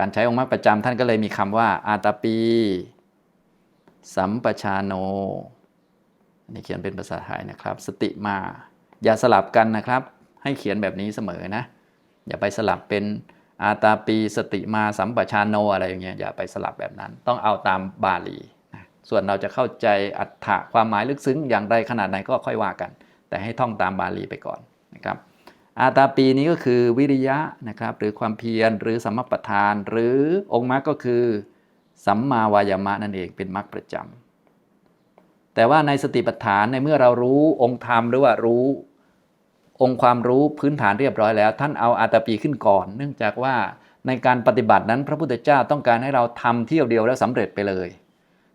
การใช้องค์มรรคประจำท่านก็เลยมีคำว่า อาตาปี สัมปชาโนนนี้เขียนเป็นภาษาไทยนะครับ สติมา อย่าสลับกันนะครับ ให้เขียนแบบนี้เสมอนะ อย่าไปสลับเป็นอาตาปีสติมาสัมปชานโนอะไรอย่างเงี้ยอย่าไปสลับแบบนั้น ต้องเอาตามบาลีนะส่วนเราจะเข้าใจอัตถะความหมายลึกซึ้งอย่างไรขนาดไหนก็ค่อยว่ากัน แต่ให้ท่องตามบาลีไปก่อนนะครับ อาตาปีนี้ก็คือวิริยะนะครับหรือความเพียรหรือสัมมาประธาน หรือองค์มรรคก็คือ สัมมาวายามะนั่นเองเป็นมรรคประจำแต่ว่าในสติปัฏฐานในเมื่อเรารู้องค์ธรรมหรือว่ารู้องค์ความรู้พื้นฐานเรียบร้อยแล้ว ท่านเอาอาตาปีขึ้นก่อน เนื่องจากว่าในการปฏิบัตินั้นพระพุทธเจ้าต้องการให้เราทำเที่ยวเดียวแล้วสำเร็จไปเลย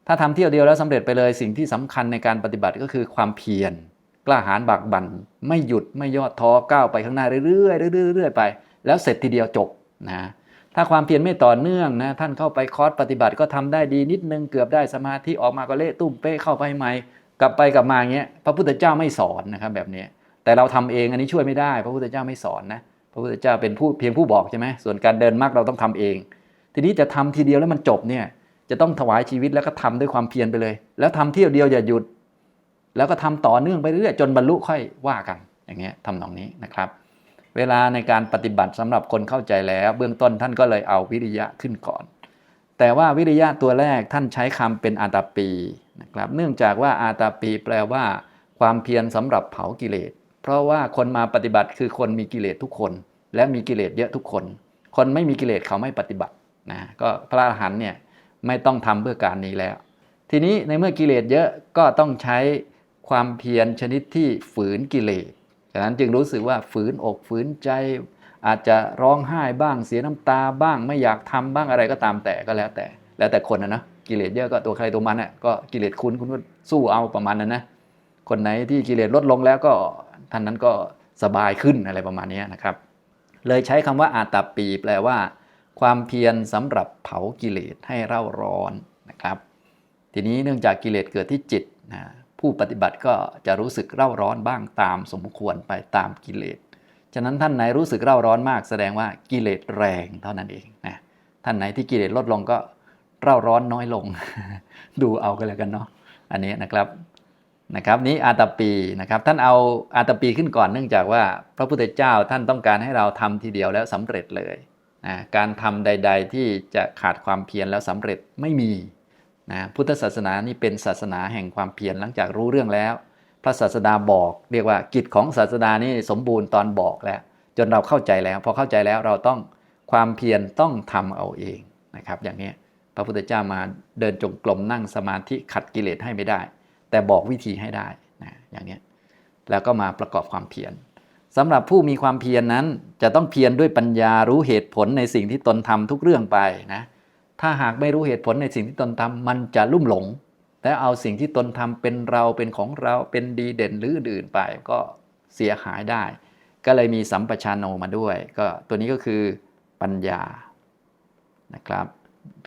ถ้าทำเที่ยวเดียวแล้วสำเร็จไปเลย สิ่งที่สำคัญในการปฏิบัติก็คือความเพียร กล้าหาญบากบั่นไม่หยุดไม่ย่อท้อก้าวไปข้างหน้าเรื่อยๆเรื่อยๆเรื่อยๆไป แล้วเสร็จทีเดียวจบนะถ้าความเพียรไม่ต่อเนื่องนะท่านเข้าไปคอร์สปฏิบัติก็ทำได้ดีนิดนึงเกือบได้สมาธิออกมาก็เละตุ้มเป้เข้าไปใหม่กลับไปกลับมาเงี้ยพระพุทธเจ้าไม่สอนนะครับแบบนี้แต่เราทำเองอันนี้ช่วยไม่ได้ พระพุทธเจ้าไม่สอนนะพระพุทธเจ้าเป็นผู้เพียงผู้บอกใช่ไหมส่วนการเดินมรรคเราต้องทำเอง ทีนี้จะทำทีเดียวแล้วมันจบเนี่ยจะต้องถวายชีวิตแล้วก็ทำด้วยความเพียรไปเลย แล้วทำเที่ยวเดียวอย่าหยุด แล้วก็ทำต่อเนื่องไปเรื่อยจนบรรลุค่อยว่ากัน อย่างเงี้ยทำนองนี้นะครับ เวลาในการปฏิบัติสำหรับคนเข้าใจแล้ว เบื้องต้นท่านก็เลยเอาวิริยะขึ้นก่อน แต่ว่าวิริยะตัวแรกท่านใช้คำเป็นอาตาปีนะครับเนื่องจากว่าอาตาปีแปลว่า ความเพียรสำหรับเผากิเลส เพราะว่าคนมาปฏิบัติคือคนมีกิเลสทุกคน และมีกิเลสเยอะทุกคน คนไม่มีกิเลสเขาไม่ปฏิบัตินะก็พระอรหันต์เนี่ยไม่ต้องทำเพื่อการนี้แล้ว ทีนี้ในเมื่อกิเลสเยอะก็ต้องใช้ ความเพียรชนิดที่ฝืนกิเลสฉะนั้นจึงรู้สึกว่าฝืนอกฝืนใจ อาจจะร้องไห้บ้างเสียน้ำตาบ้างไม่อยากทำบ้างอะไรก็ตามแต่ก็แล้วแต่ แล้วแต่คนนะนะกิเลสเยอะก็ตัวใครตัวมันน่ะก็กิเลสคุณคุณก็สู้เอาประมาณนั้นนะคนไหนที่กิเลสลดลงแล้วก็ท่านนั้นก็สบายขึ้นอะไรประมาณนี้นะครับ เลยใช้คำว่าอาตาปีแปลว่า ความเพียรสำหรับเผากิเลสให้เร่าร้อนนะครับ ทีนี้เนื่องจากกิเลสเกิดที่จิตนะ ผู้ปฏิบัติก็จะรู้สึกเร่าร้อนบ้างตามสมควรไปตามกิเลส ฉะนั้นท่านไหนรู้สึกเร่าร้อนมากแสดงว่ากิเลสแรงเท่านั้นเองนะท่านไหนที่กิเลสลดลงก็เร่าร้อนน้อยลง ดูเอากันแล้วกันเนาะอันนี้นะครับนะครับนี้อาตาปีนะครับท่านเอาอาตาปีขึ้นก่อนเนื่องจากว่าพระพุทธเจ้าท่านต้องการให้เราทำทีเดียวแล้วสำเร็จเลยนะการทำใด ๆ ที่จะขาดความเพียรแล้วสำเร็จไม่มี นะพุทธศาสนานี่เป็นศาสนาแห่งความเพียรหลังจากรู้เรื่องแล้ว พระศาสดาบอก เรียกว่ากิจของศาสดานี่สมบูรณ์ตอนบอกแล้ว จนเราเข้าใจแล้ว พอเข้าใจแล้วเราต้องความเพียรต้องทำเอาเองนะครับ อย่างนี้พระพุทธเจ้ามาเดินจงกรมนั่งสมาธิขัดกิเลสให้ไม่ได้ แต่บอกวิธีให้ได้นะอย่างนี้แล้วก็มาประกอบความเพียรสำหรับผู้มีความเพียรนนั้นจะต้องเพียรด้วยปัญญารู้เหตุผลในสิ่งที่ตนทำทุกเรื่องไปนะ ถ้าหากไม่รู้เหตุผลในสิ่งที่ตนทำมันจะลุ่มหลง และเอาสิ่งที่ตนทำเป็นเราเป็นของเราเป็นดีเด่นหรืออื่นไปก็เสียหายได้ ก็เลยมีสัมปชานโนมาด้วย ก็ตัวนี้ก็คือปัญญานะครับ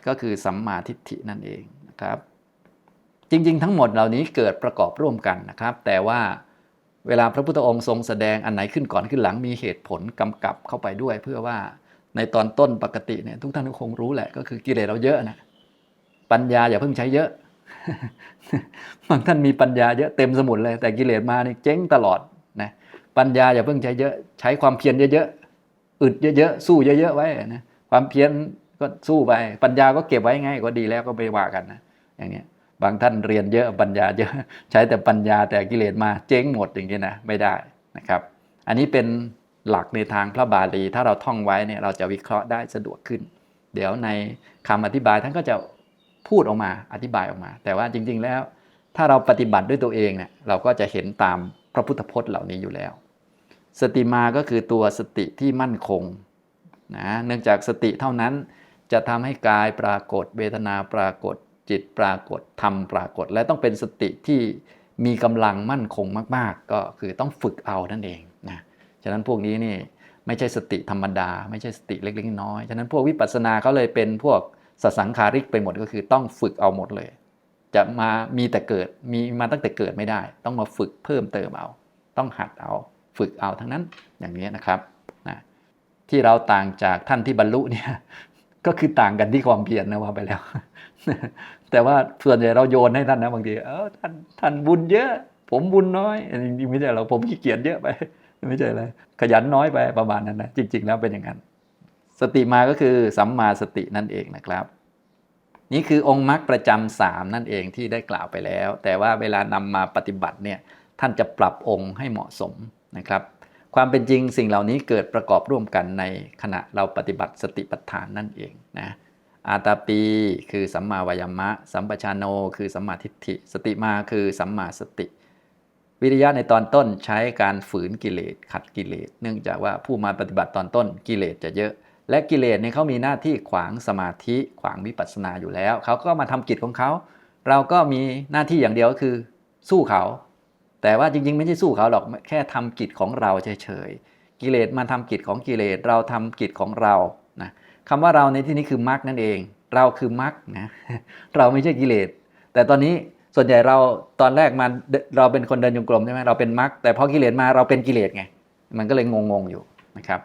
ก็คือสัมมาทิฏฐินั่นเองนะครับ จริงๆ ทั้งหมดเหล่านี้เกิดประกอบร่วมกันนะครับ แต่ว่าเวลาพระพุทธองค์ทรงแสดงอันไหนขึ้นก่อนขึ้นหลังมีเหตุผลกำกับเข้าไปด้วย เพื่อว่า ในตอนต้นปกติเนี่ยทุกท่านก็คงรู้แหละ ก็คือกิเลสเราเยอะนะปัญญาอย่าเพิ่งใช้เยอะบางท่านมีปัญญาเยอะเต็มสมุดเลย แต่กิเลสมานี่เจ๊งตลอดนะปัญญาอย่าเพิ่งใช้เยอะ ใช้ความเพียรเยอะๆอึดเยอะๆสู้เยอะๆไว้นะความเพียรก็สู้ไป ปัญญาก็เก็บไว้ไงก็ดีแล้วก็ไปว่ากันนะอย่างเนี้ยบางท่านเรียนเยอะปัญญาเยอะใช้แต่ปัญญาแต่กิเลสมาเจ๊งหมดอย่างนี้นะไม่ได้นะครับ อันนี้เป็น หลักในทางพระบาลี ถ้าเราท่องไว้เนี่ยเราจะวิเคราะห์ได้สะดวกขึ้น เดี๋ยวในคำอธิบายท่านก็จะพูดออกมาอธิบายออกมา แต่ว่าจริง ๆ แล้ว ถ้าเราปฏิบัติด้วยตัวเองเนี่ยเราก็จะเห็นตามพระพุทธพจน์เหล่านี้อยู่แล้ว สติมาก็คือตัวสติที่มั่นคงนะเนื่องจากสติเท่านั้นจะทำให้กายปรากฏ เวทนาปรากฏ จิตปรากฏธรรมปรากฏ และต้องเป็นสติที่มีกำลังมั่นคงมาก ๆ ก็คือต้องฝึกเอานั่นเองะฉะนั้นพวกนี้นี่ไม่ใช่สติธรรมดา ไม่ใช่สติเล็กๆน้อยฉะนั้นพวกวิปัสสนาเขาเลยเป็นพวกสสังคาริกไปหมดก็คือต้องฝึกเอาหมดเลย จะมามีแต่เกิดมีมาตั้งแต่เกิดไม่ได้ ต้องมาฝึกเพิ่มเติมเอา ต้องหัดเอา ฝึกเอาทั้งนั้นอย่างนี้นะครับนะที่เราต่างจากท่านที่บรรลุเนี่ยก็คือต่างกันที่ความเพียรนะว่าไปแล้ว แต่ว่าส่วนใหญ่เราโยนให้ท่านนะบางทีเออท่านท่านบุญเยอะ ผมบุญน้อยอันนี้จริงๆไม่ใช่เราผมขี้เกียจเยอะไป ไม่ใช่อะไรขยันน้อยไปประมาณนั้นนะจริง ๆ แล้วเป็นอย่างนั้น สติมาก็คือสัมมาสตินั่นเองนะครับ นี่คือองค์มรรคประจำสามนั่นเองที่ได้กล่าวไปแล้ว แต่ว่าเวลานำมาปฏิบัติเนี่ยท่านจะปรับองค์ให้เหมาะสมนะครับ ความเป็นจริงสิ่งเหล่านี้เกิดประกอบร่วมกันในขณะเราปฏิบัติสติปัฏฐานนั่นเองนะอาตาปีคือสัมมาวายามะ สัมปชานโน คือสัมมาทิฏฐิ สติมาคือสัมมาสติ วิริยะในตอนต้นใช้การฝืนกิเลสขัดกิเลส เนื่องจากว่าผู้มาปฏิบัติตอนต้นกิเลสจะเยอะ และกิเลสเนี่ยเขามีหน้าที่ขวางสมาธิขวางวิปัสสนาอยู่แล้ว เขาก็มาทำกิจของเขา เราก็มีหน้าที่อย่างเดียวก็คือ สู้เขา แต่ว่าจริง ๆ ไม่ใช่สู้เขาหรอกแค่ทำกิจของเราเฉยๆกิเลสมาทำกิจของกิเลสเราทำกิจของเรานะคำว่าเราในที่นี้คือมรรคนั่นเอง เราคือมรรคนะเราไม่ใช่กิเลสแต่ตอนนี้ ส่วนใหญ่เราตอนแรกมาเดเราเป็นคนเดินจงกรมใช่ไหมเราเป็นมรรคแต่พอกิเลสมาเราเป็นกิเลสไงมันก็เลยงงๆอยู่นะครับ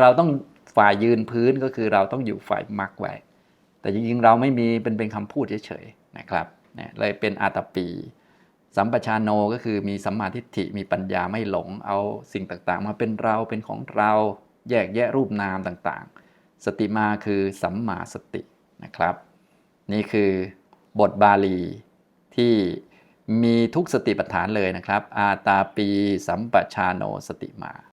เราต้องฝ่ายยืนพื้นก็คือเราต้องอยู่ฝ่ายมรรคไว้ แต่จริงๆเราไม่มีเป็นเป็นคำพูดเฉยๆนะครับเนี่ยเลยเป็นอาตาปีสัมปชานโนก็คือมีสัมมาทิฏฐิมีปัญญาไม่หลงเอาสิ่งต่างๆ มาเป็นเราเป็นของเราแยกแยะรูปนามต่างๆ สติมาคือสัมมาสตินะครับ นี่คือบทบาลี ที่มีทุกสติปัฏฐานเลยนะครับ อาตาปี สัมปชาโนสติมา